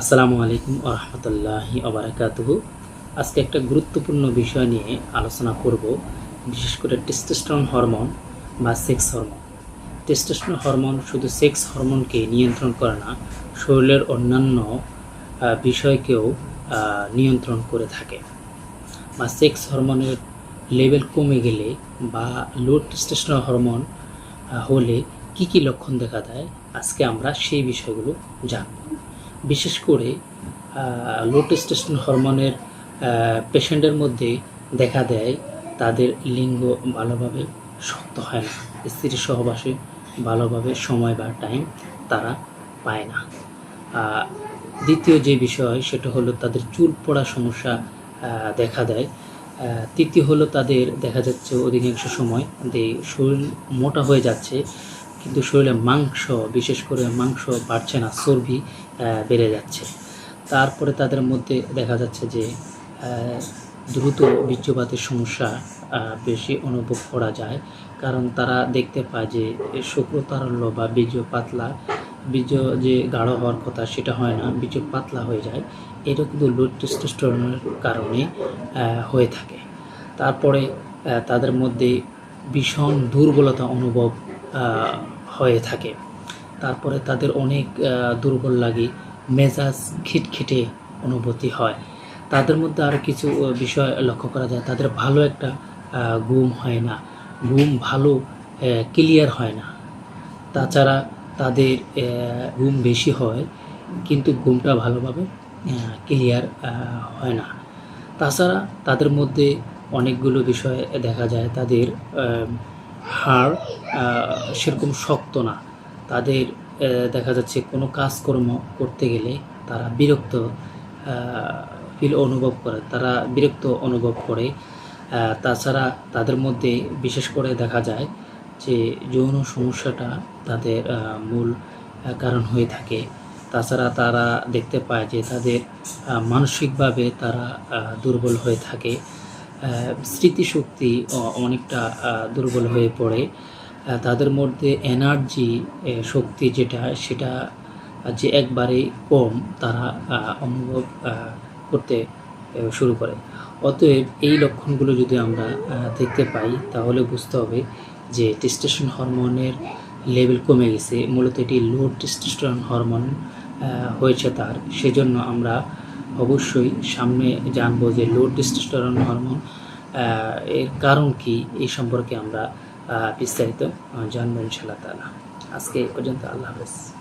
আসসালামু আলাইকুম আরহামতুল্লাহি আবরাকাতুহু আজকে একটা গুরুত্বপূর্ণ বিষয় নিয়ে আলোচনা করব, বিশেষ করে টেস্টোস্টেরন হরমোন বা সেক্স হরমোন টেস্টোস্টেরন হরমোন শুধু সেক্স হরমোনকে নিয়ন্ত্রণ করে না, শরীরের অন্যান্য বিষয়কেও নিয়ন্ত্রণ করে থাকে। বা সেক্স হরমোনের লেভেল কমে গেলে বা লো টেস্টোস্টেরন হরমোন হলে কি কি লক্ষণ দেখা দেয়, আজকে আমরা সেই বিষয়গুলো জানব। বিশেষ করে লো টেস্টোস্টেরন হরমোনের পেশেন্টের মধ্যে দেখা দেয়, তাদের লিঙ্গ ভালোভাবে শক্ত হয় না স্ত্রীর সহবাসে ভালোভাবে সময় বা টাইম তারা পায় না। দ্বিতীয় যে বিষয়, সেটা হলো তাদের চুল পড়া সমস্যা দেখা দেয়। তৃতীয় হলো তাদের দেখা যাচ্ছে অধিকাংশ সময় যে শরীর মোটা হয়ে যাচ্ছে কিন্তু শরীরে মাংস, বিশেষ করে মাংস বাড়ছে না, চর্বি বেড়ে যাচ্ছে। তারপরে তাদের মধ্যে দেখা যাচ্ছে যে দ্রুত বীর্যপাতের সমস্যা বেশি অনুভব করা যায়। কারণ তারা দেখতে পায় যে, শুক্রতারল্য বা বীর্য পাতলা, বীর্য যে গাঢ় হওয়ার কথা সেটা হয় না, বীর্য পাতলা হয়ে যায়। এটা কিন্তু লো কারণে হয়ে থাকে। তারপরে তাদের মধ্যে ভীষণ দুর্বলতা অনুভব হয়ে থাকে। তারপরে তাদের অনেক দুর্বল লাগে, মেজাজ খিটখিটে অনুভূতি হয়। তাদের মধ্যে আরও কিছু বিষয় লক্ষ্য করা যায়। তাদের ভালো একটা ঘুম হয় না। ঘুম ভালো ক্লিয়ার হয় না। তাছাড়া তাদের ঘুম বেশি হয়, কিন্তু ঘুমটা ভালোভাবে ক্লিয়ার হয় না। তাছাড়া তাদের মধ্যে অনেকগুলো বিষয় দেখা যায়। তাদের হাড় সেরকম শক্ত না। তাদের দেখা যাচ্ছে কোনো কাজকর্ম করতে গেলে তারা বিরক্ত ফিল অনুভব করে। তারা বিরক্ত অনুভব করে। তাছাড়া তাদের মধ্যে বিশেষ করে দেখা যায় যে যৌন সমস্যাটা তাদের মূল কারণ হয়ে থাকে। তাছাড়া তারা দেখতে পায় যে তাদের মানসিকভাবে তারা দুর্বল হয়ে থাকে। স্মৃতিশক্তি অনেকটা দুর্বল হয়ে পড়ে। তাদের মধ্যে এনার্জি শক্তি যেটা, সেটা যে একবারে কম, তারা অনুভব করতে শুরু করে। অতএব এই লক্ষণগুলো যদি আমরা দেখতে পাই, তাহলে বুঝতে হবে যে টেস্টোস্টেরন হরমোনের লেভেল কমে গেছে। মূলত এটি লো টেস্টোস্টেরন হরমোন হয়েছে তার। সেজন্য আমরা অবশ্যই সামনে জানব যে লো টেস্টোস্টেরন হরমোন এর কারণ কি? এই সম্পর্কে আমরা বিস্তারিত জানব ইনশাল্লাহ তালা আজকে এই পর্যন্ত, আল্লাহ হাফেজ।